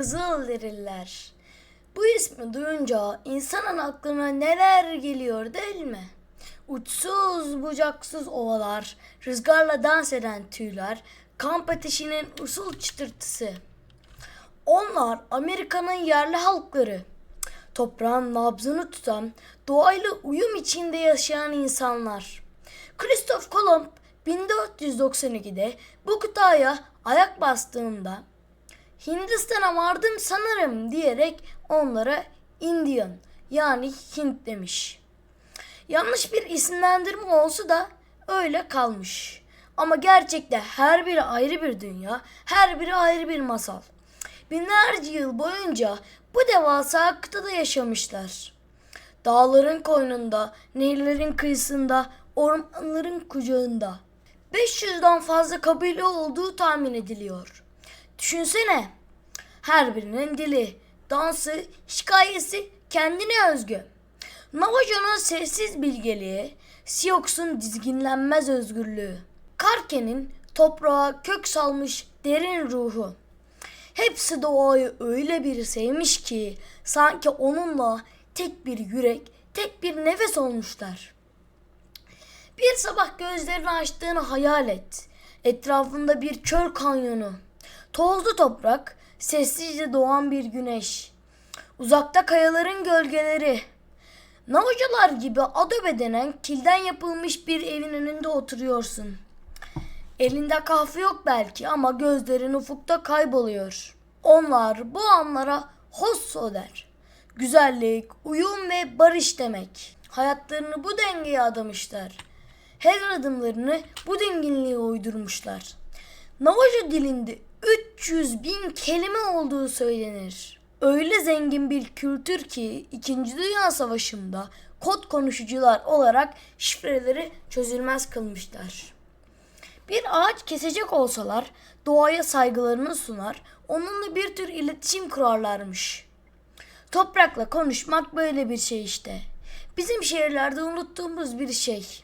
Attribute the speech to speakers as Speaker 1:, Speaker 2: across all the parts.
Speaker 1: Kızılderililer. Bu ismi duyunca insanın aklına neler geliyor değil mi? Uçsuz bucaksız ovalar, rüzgarla dans eden tüyler, kamp ateşinin usul çıtırtısı. Onlar Amerika'nın yerli halkları. Toprağın nabzını tutan, doğayla uyum içinde yaşayan insanlar. Christoph Kolomb 1492'de bu kıtaya ayak bastığında Hindistan'a vardım sanırım diyerek onlara Indian yani Hint demiş. Yanlış bir isimlendirme olsa da öyle kalmış. Ama gerçekte her biri ayrı bir dünya, her biri ayrı bir masal. Binlerce yıl boyunca bu devasa kıtada yaşamışlar. Dağların koynunda, nehirlerin kıyısında, ormanların kucağında. 500'den fazla kabile olduğu tahmin ediliyor. Düşünsene. Her birinin dili, dansı, hikayesi kendine özgü. Navajo'nun sessiz bilgeliği, Siox'un dizginlenmez özgürlüğü. Karke'nin toprağa kök salmış derin ruhu. Hepsi doğayı öyle bir sevmiş ki sanki onunla tek bir yürek, tek bir nefes olmuşlar. Bir sabah gözlerini açtığını hayal et. Etrafında bir çöl kanyonu. Tozlu toprak, sessizce doğan bir güneş. Uzakta kayaların gölgeleri. Navacalar gibi adobe denen kilden yapılmış bir evin önünde oturuyorsun. Elinde kahve yok belki ama gözlerin ufukta kayboluyor. Onlar bu anlara hosso der. Güzellik, uyum ve barış demek. Hayatlarını bu dengeye adamışlar. Her adımlarını bu dinginliğe uydurmuşlar. Navajo dilinde 300 bin kelime olduğu söylenir. Öyle zengin bir kültür ki 2. Dünya Savaşı'nda kod konuşucular olarak şifreleri çözülmez kılmışlar. Bir ağaç kesecek olsalar doğaya saygılarını sunar, onunla bir tür iletişim kurarlarmış. Toprakla konuşmak böyle bir şey işte. Bizim şehirlerde unuttuğumuz bir şey.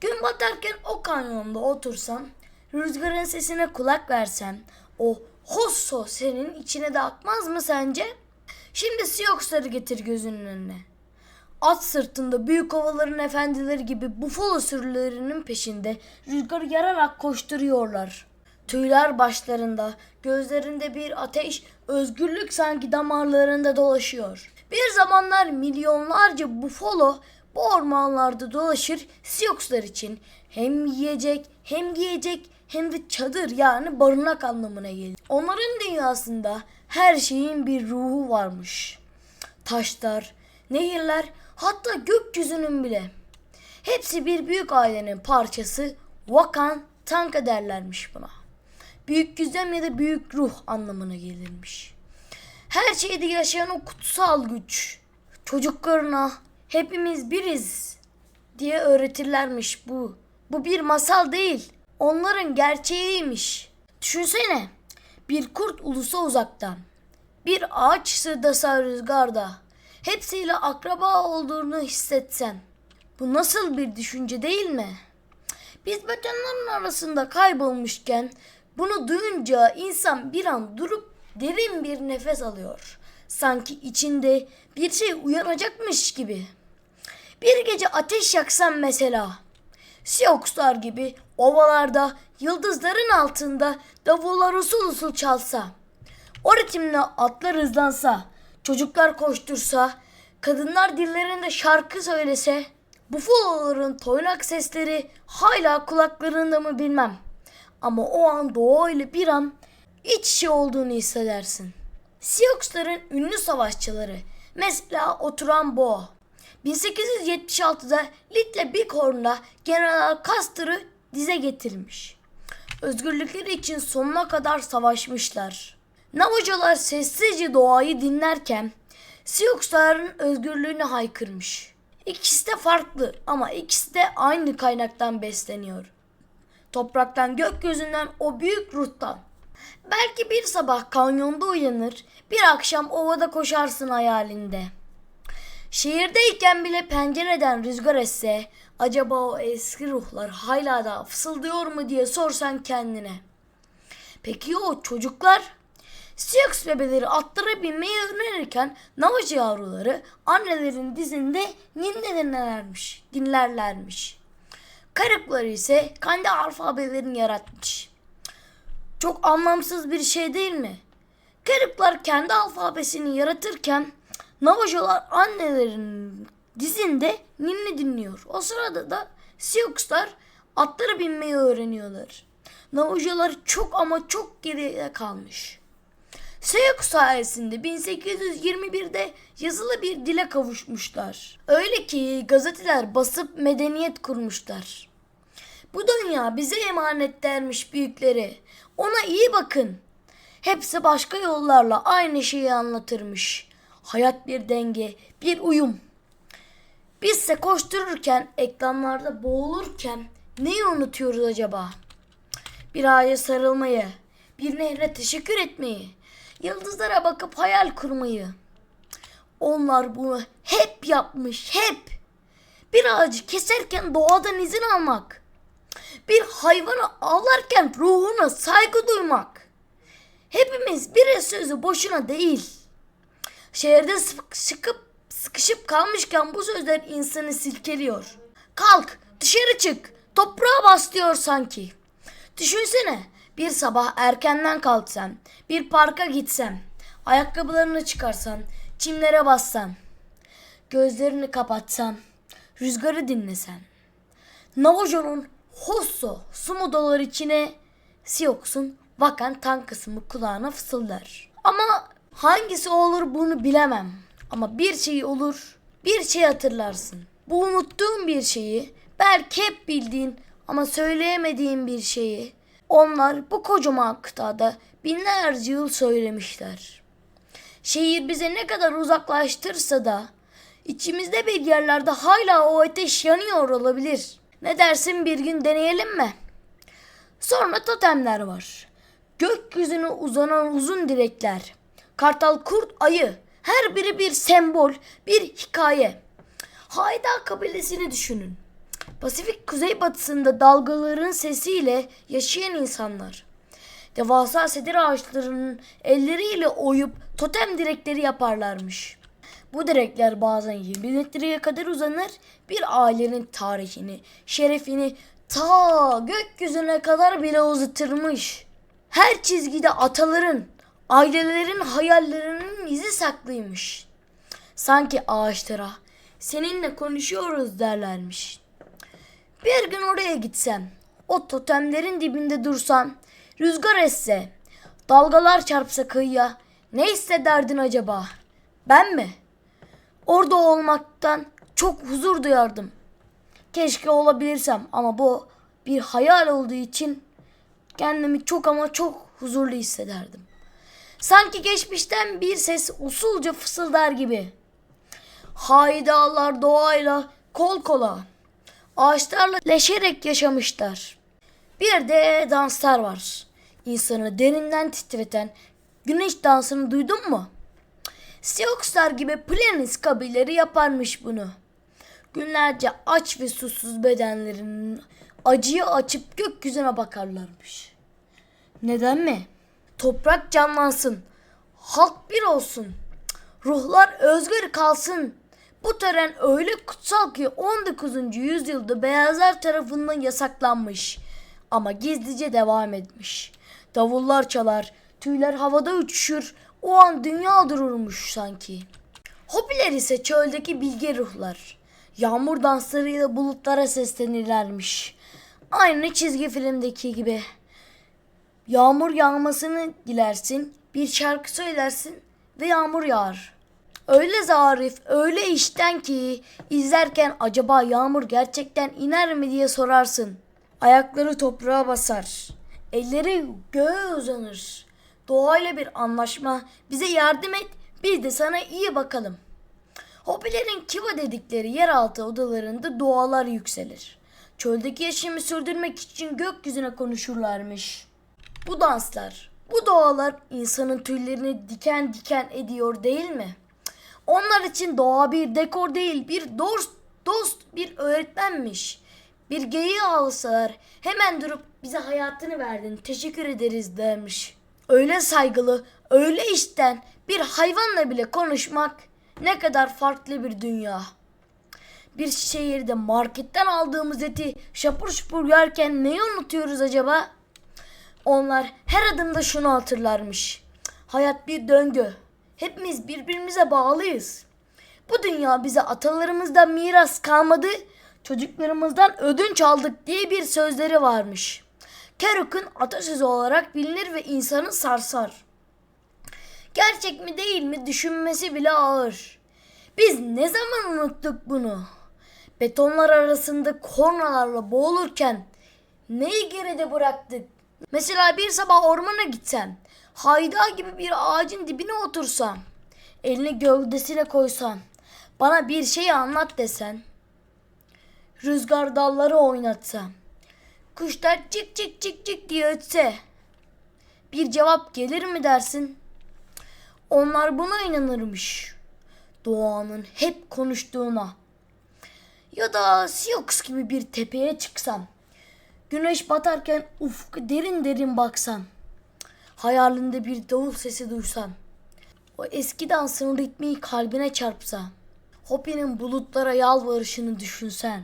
Speaker 1: Gün batarken o kanyonda otursam, rüzgarın sesine kulak versem, o hosso senin içine de akmaz mı sence? Şimdi Siox'ları getir gözünün önüne. At sırtında büyük ovaların efendileri gibi bufalo sürülerinin peşinde rüzgarı yararak koşturuyorlar. Tüyler başlarında, gözlerinde bir ateş, özgürlük sanki damarlarında dolaşıyor. Bir zamanlar milyonlarca bufalo bu ormanlarda dolaşır Siox'lar için hem yiyecek hem giyecek hem de çadır yani barınak anlamına gelir. Onların dünyasında her şeyin bir ruhu varmış. Taşlar, nehirler, hatta gökyüzünün bile. Hepsi bir büyük ailenin parçası. Vakan Tanka derlermiş buna. Büyük güzem ya da büyük ruh anlamına gelirmiş. Her şeyde yaşayan o kutsal güç. Çocuklarına hepimiz biriz diye öğretirlermiş bu. Bu bir masal değil. Onların gerçeğiymiş. Düşünsene. Bir kurt ulusa uzaktan. Bir ağaç sırdasa rüzgarda. Hepsiyle akraba olduğunu hissetsen. Bu nasıl bir düşünce değil mi? Biz betonların arasında kaybolmuşken bunu duyunca insan bir an durup derin bir nefes alıyor. Sanki içinde bir şey uyanacakmış gibi. Bir gece ateş yaksam mesela. Sioxlar gibi ovalarda, yıldızların altında davullar usul usul çalsa. O ritimle atlar hızlansa, çocuklar koştursa, kadınlar dillerinde şarkı söylese, bufaloların toynak sesleri hala kulaklarında mı bilmem. Ama o an doğayla bir an iç içe olduğunu hissedersin. Sioxların ünlü savaşçıları, mesela oturan Boğa, 1876'da Litle Bighorn'da General Custer'ı dize getirmiş. Özgürlükleri için sonuna kadar savaşmışlar. Navajolar sessizce doğayı dinlerken Sioxların özgürlüğünü haykırmış. İkisi de farklı ama ikisi de aynı kaynaktan besleniyor. Topraktan, gökyüzünden, o büyük ruhtan. Belki bir sabah kanyonda uyanır, bir akşam ovada koşarsın hayalinde. Şehirdeyken bile pencereden rüzgar esse, acaba o eski ruhlar hala da fısıldıyor mu diye sorsan kendine. Peki o çocuklar? Sioux bebeleri atlara binmeyi öğrenirken Navajo yavruları annelerin dizinde ninni dinlerlermiş. dinlerlermiş. Karıkları ise kendi alfabelerini yaratmış. Çok anlamsız bir şey değil mi? Karıklar kendi alfabesini yaratırken Navajolar annelerin dizinde ninni dinliyor. O sırada da Sioux atlara binmeyi öğreniyorlar. Navajolar çok ama çok geride kalmış. Sioux sayesinde 1821'de yazılı bir dile kavuşmuşlar. Öyle ki gazeteler basıp medeniyet kurmuşlar. Bu dünya bize emanet dermiş büyükleri. Ona iyi bakın. Hepsi başka yollarla aynı şeyi anlatırmış. Hayat bir denge, bir uyum. Bizse koştururken, ekranlarda boğulurken neyi unutuyoruz acaba? Bir ağaca sarılmayı, bir nehre teşekkür etmeyi, yıldızlara bakıp hayal kurmayı. Onlar bunu hep yapmış, hep. Bir ağacı keserken doğadan izin almak. Bir hayvanı avlarken ruhuna saygı duymak. Hepimiz bir sözü boşuna değil. Şehirde sıkışıp sıkışıp kalmışken bu sözler insanı silkeliyor. Kalk, dışarı çık. Toprağa bas diyor sanki. Düşünsene, bir sabah erkenden kalksam, bir parka gitsem, ayakkabılarını çıkarsan, çimlere bassan, gözlerini kapatsan, rüzgarı dinlesen. Navajo'nun Hosso sumudolar içine Siox'un vakan tan kısmı kulağına fısıldar. Ama hangisi olur bunu bilemem. Ama bir şey olur, bir şey hatırlarsın. Bu unuttuğun bir şeyi, belki hep bildiğin ama söyleyemediğin bir şeyi onlar bu kocaman kıtada binlerce yıl söylemişler. Şehir bize ne kadar uzaklaştırsa da içimizde bir yerlerde hala o ateş yanıyor olabilir. Ne dersin bir gün deneyelim mi? Sonra totemler var. Gökyüzüne uzanan uzun direkler. Kartal, kurt, ayı. Her biri bir sembol, bir hikaye. Hayda kabilesini düşünün. Pasifik kuzeybatısında dalgaların sesiyle yaşayan insanlar. Devasa sedir ağaçlarının elleriyle oyup totem direkleri yaparlarmış. Bu direkler bazen 20 metreye kadar uzanır, bir ailenin tarihini, şerefini ta gökyüzüne kadar bile uzatırmış. Her çizgide ataların, ailelerin hayallerinin izi saklıymış. Sanki ağaçlara seninle konuşuyoruz derlermiş. Bir gün oraya gitsem, o totemlerin dibinde dursam, rüzgar esse, dalgalar çarpsa kıyıya, ne hissederdin acaba? Ben mi? Orada olmaktan çok huzur duyardım. Keşke olabilirsem ama bu bir hayal olduğu için kendimi çok ama çok huzurlu hissederdim. Sanki geçmişten bir ses usulca fısıldar gibi. Haydalar doğayla kol kola. Ağaçlarla leşerek yaşamışlar. Bir de danslar var. İnsanı derinden titreten güneş dansını duydun mu? Sioxlar gibi Planis kabileleri yaparmış bunu. Günlerce aç ve susuz bedenlerinin acıyı açıp gökyüzüne bakarlarmış. Neden mi? Toprak canlansın. Halk bir olsun. Ruhlar özgür kalsın. Bu tören öyle kutsal ki 19. yüzyılda beyazlar tarafından yasaklanmış. Ama gizlice devam etmiş. Davullar çalar, tüyler havada uçuşur, o an dünya dururmuş sanki. Hobiler ise çöldeki bilge ruhlar. Yağmur danslarıyla bulutlara seslenirlermiş. Aynı çizgi filmdeki gibi. Yağmur yağmasını dilersin, bir şarkı söylersin ve yağmur yağar. Öyle zarif, öyle işten ki izlerken acaba yağmur gerçekten iner mi diye sorarsın. Ayakları toprağa basar. Elleri göğe uzanır. Doğayla bir anlaşma. Bize yardım et, biz de sana iyi bakalım. Hobilerin kiva dedikleri yeraltı odalarında dualar yükselir. Çöldeki yaşamı sürdürmek için gökyüzüne konuşurlarmış. Bu danslar, bu doğalar insanın tüylerini diken diken ediyor değil mi? Onlar için doğa bir dekor değil, bir dost, dost bir öğretmenmiş. Bir geyiği alsalar hemen durup bize hayatını verdin, teşekkür ederiz dermiş. öyle saygılı, öyle içten bir hayvanla bile konuşmak ne kadar farklı bir dünya. Bir şehirde marketten aldığımız eti şapur şupur yerken neyi unutuyoruz acaba? Onlar her adımda şunu hatırlarmış. Hayat bir döngü. Hepimiz birbirimize bağlıyız. Bu dünya bize atalarımızdan miras kalmadı, çocuklarımızdan ödünç aldık diye bir sözleri varmış. Kerouac'ın atasözü olarak bilinir ve insanı sarsar. Gerçek mi değil mi düşünmesi bile ağır. Biz ne zaman unuttuk bunu? Betonlar arasında kornalarla boğulurken neyi geride bıraktık? Mesela bir sabah ormana gitsem, hayda gibi bir ağacın dibine otursam, elini gövdesine koysan, bana bir şey anlat desen, rüzgar dalları oynatsam, kuşlar cik cik cik cik diye ötse, bir cevap gelir mi dersin? Onlar buna inanırmış. Doğanın hep konuştuğuna. Ya da Sioux gibi bir tepeye çıksam. Güneş batarken ufku derin derin baksam. Hayalinde bir davul sesi duysam. O eski dansın ritmi kalbine çarpsa. Hopi'nin bulutlara yalvarışını düşünsen.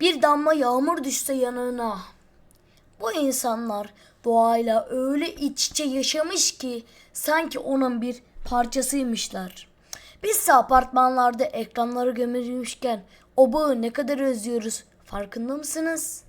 Speaker 1: Bir damla yağmur düşse yanına. Bu insanlar doğayla öyle iç içe yaşamış ki sanki onun bir parçasıymışlar. Bizse apartmanlarda ekranları gömülmüşken o bağı ne kadar özlüyoruz farkında mısınız?